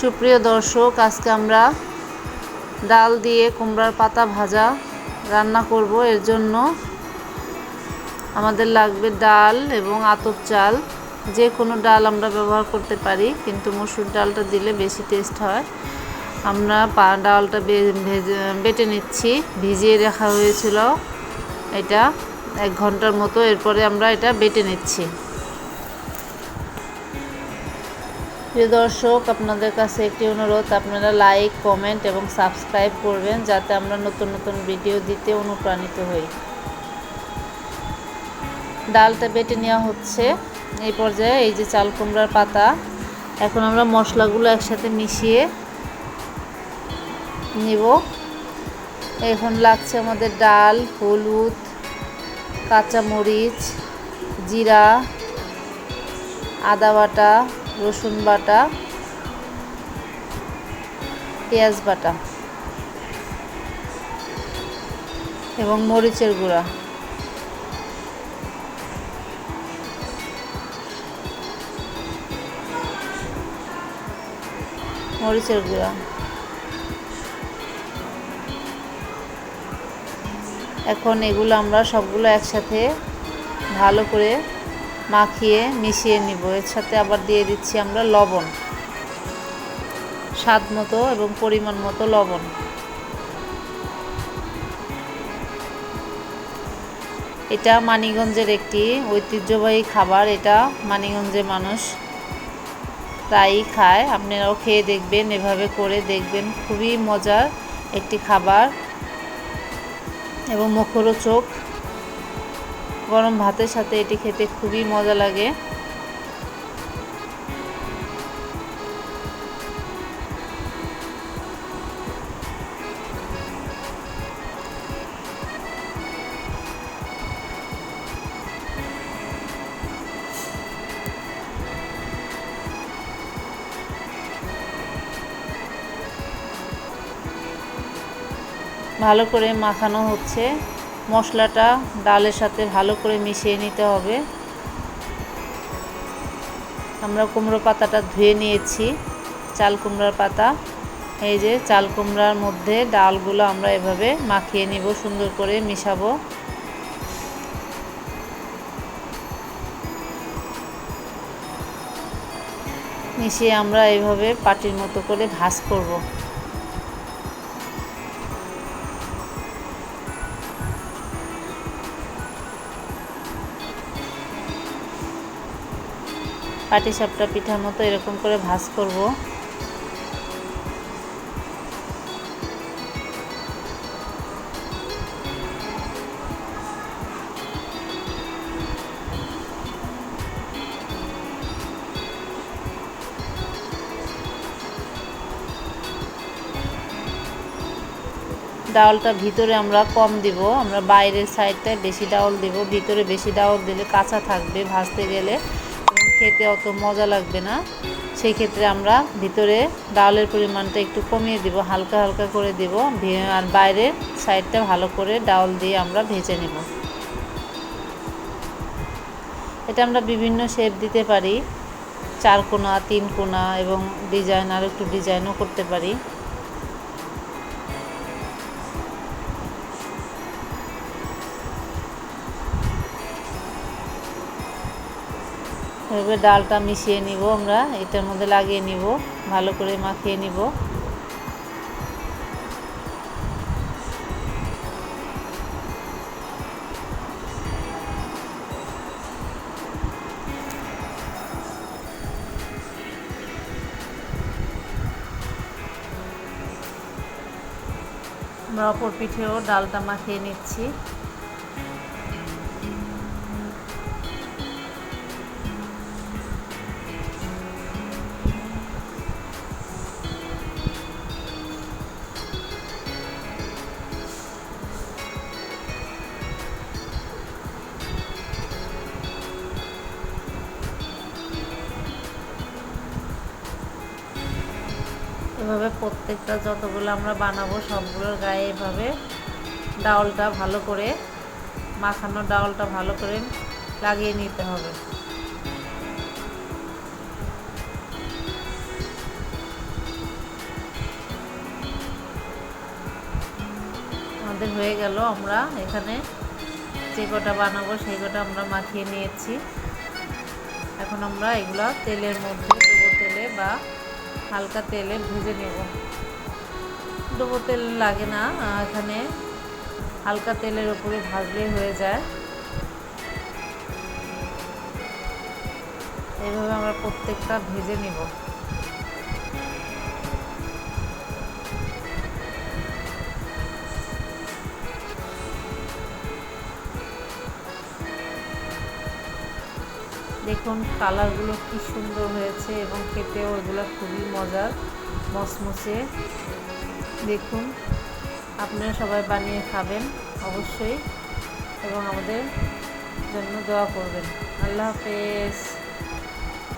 সুপ্রিয় দর্শক, আজকে আমরা ডাল দিয়ে কুমড়ার পাতা ভাজা রান্না করব। এর জন্য আমাদের লাগবে ডাল এবং আতপ চাল। যে কোনো ডাল আমরা ব্যবহার করতে পারি, কিন্তু মসুর ডালটা দিলে বেশি টেস্ট হয়। আমরা পা, ডালটা ভেজে, বেটে নিচ্ছি। ভিজিয়ে রাখা হয়েছিল এটা এক ঘণ্টার মতো। এরপরে আমরা এটা বেটে নিচ্ছি। প্রিয় দর্শক, আপনাদের কাছে একটি অনুরোধ, আপনারা লাইক কমেন্ট এবং সাবস্ক্রাইব করবেন যাতে আমরা নতুন নতুন ভিডিও দিতে অনুপ্রাণিত হই। ডালটা বেটে নেওয়া হচ্ছে। এই পর্যায়ে এই যে চাল কুমড়ার পাতা, এখন আমরা মশলাগুলো একসাথে মিশিয়ে নিব। এখন লাগছে আমাদের ডাল, হলুদ, কাঁচামরিচ, জিরা, আদা বাটা রসুন বাটা, পেঁয়াজ বাটা এবং মরিচের গুঁড়া। মরিচের গুঁড়া। এখন এগুলো আমরা সবগুলো একসাথে ভালো করে মাখিয়ে মিশিয়ে নিব। এর সাথে আবার দিয়ে দিচ্ছি আমরা লবণ। স্বাদ মতো এবং পরিমাণ মতো লবণ। এটা মানিগঞ্জের একটি ঐতিহ্যবাহী খাবার। এটা মানিগঞ্জে মানুষ প্রায়ই খায়। আপনারাও খেয়ে দেখবেন, এভাবে করে দেখবেন। খুবই মজার একটি খাবার এবং মুখরোচক গরম ভাতের সাথে এটি খেতে খুবই মজা লাগে। ভালো করে মাখানো হচ্ছে। মশলাটা ডালের সাথে ভালো করে মিশিয়ে নিতে হবে। আমরা কুমড়ো পাতাটা ধুয়ে নিয়েছি, চাল কুমড়ার পাতা। এই যে চাল কুমড়ার মধ্যে ডালগুলো আমরা এভাবে মাখিয়ে নিব, সুন্দর করে মিশাবো। মিশিয়ে আমরা এভাবে পাটির মতো করে ভাজ করব। পাটি সাপটা পিঠার মতো এরকম করে ভাজ করব। ডাউলটা ভিতরে আমরা কম দিব, আমরা বাইরের সাইডটায় বেশি ডাউল দিব, ভিতরে বেশি ডাউল দিলে কাঁচা থাকবে ভাজতে গেলে। খেতে অত মজা লাগবে না। সেই ক্ষেত্রে আমরা ভিতরে ডাউলের পরিমাণটা একটু কমিয়ে দিব, হালকা হালকা করে দিব আর বাইরের সাইডটা ভালো করে ডাউল দিয়ে আমরা ভেজে নেব। এটা আমরা বিভিন্ন শেপ দিতে পারি, চার কোনা, তিন কোনা এবং ডিজাইন আর একটু ডিজাইনও করতে পারি। এভাবে ডালটা মিশিয়ে নিব আমরা, এটার মধ্যে লাগিয়ে নিব, ভালো করে মাখিয়ে নিব। আমরা অপর পিঠেও ডালটা মাখিয়ে নিচ্ছি। এভাবে প্রত্যেকটা যতগুলো আমরা বানাবো, সবগুলোর গায়ে এভাবে ডাউলটা ভালো করে, মাখানো ডাউলটা ভালো করে লাগিয়ে নিতে হবে। আমাদের হয়ে গেল, আমরা এখানে যে কটা বানাবো সেই কটা আমরা মাখিয়ে নিয়েছি। এখন আমরা এগুলো তেলের মধ্যে তেলে বা হালকা তেলে ভেজে নেব। ডোবো তেল লাগে না এখানে হালকা তেলের ওপরে ভাজলে হয়ে যায়। এইভাবে আমরা প্রত্যেকটা ভেজে নিব। দেখুন, কালারগুলো কি সুন্দর হয়েছে এবং খেতেও এগুলো খুবই মজার, মসমসে। দেখুন আপনারা সবাই বানিয়ে খাবেন, অবশ্যই। এবং আমাদের জন্য দোয়া করবেন। আল্লাহ হাফেজ।